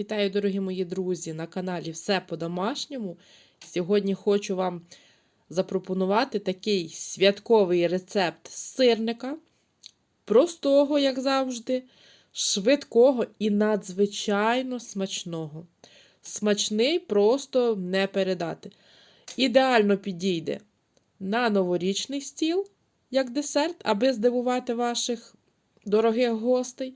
Вітаю, дорогі мої друзі, на каналі Все по-домашньому. Сьогодні хочу вам запропонувати такий святковий рецепт сирника, простого, як завжди, швидкого і надзвичайно смачного. Смачний просто не передати. Ідеально підійде на новорічний стіл, як десерт, аби здивувати ваших дорогих гостей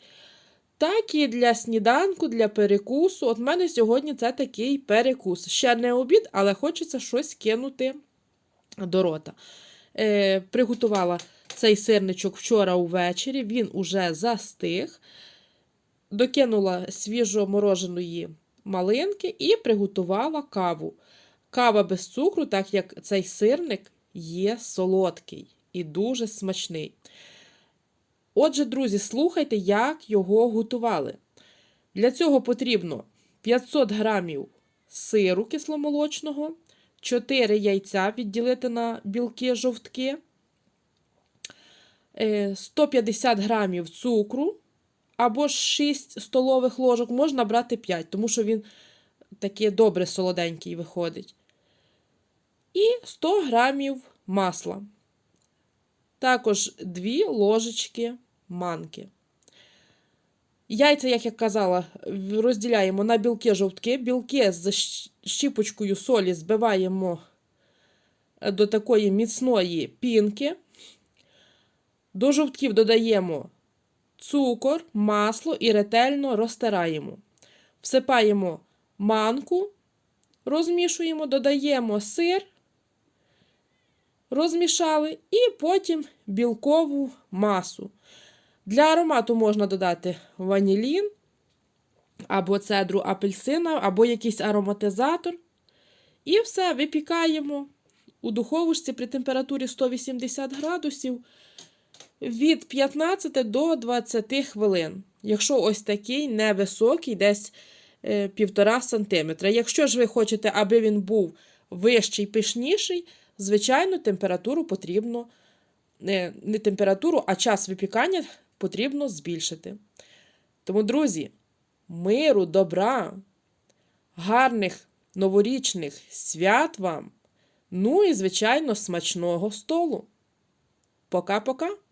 так і для сніданку, для перекусу. От в мене сьогодні це такий перекус. Ще не обід, але хочеться щось кинути до рота. Е, Приготувала цей сирничок вчора увечері, він уже застиг. Докинула свіжо мороженої малинки і приготувала каву. Кава без цукру, так як цей сирник є солодкий і дуже смачний. Отже, друзі, слухайте, як його готували. Для цього потрібно 500 грамів сиру кисломолочного, 4 яйця відділити на білки жовтки, 150 грамів цукру або 6 столових ложок, можна брати 5, тому що він такий добре солоденький виходить. І 100 грамів масла. Також 2 ложечки манки. Яйця, як я казала, розділяємо на білки-жовтки. Білки з щіпочкою солі збиваємо до такої міцної пінки. До жовтків додаємо цукор, масло і ретельно розтираємо. Всипаємо манку, розмішуємо, додаємо сир, розмішали, і потім білкову масу. Для аромату можна додати ванілін, або цедру апельсина, або якийсь ароматизатор. І все випікаємо у духовочці при температурі 180 градусів від 15 до 20 хвилин. Якщо ось такий невисокий, десь 1,5 см. Якщо ж ви хочете, аби він був вищий, пишніший, звичайно, температуру потрібно не, не температуру, а час випікання потрібно збільшити. Тому, друзі, миру, добра, гарних новорічних свят вам, ну і, звичайно, смачного столу. Пока-пока!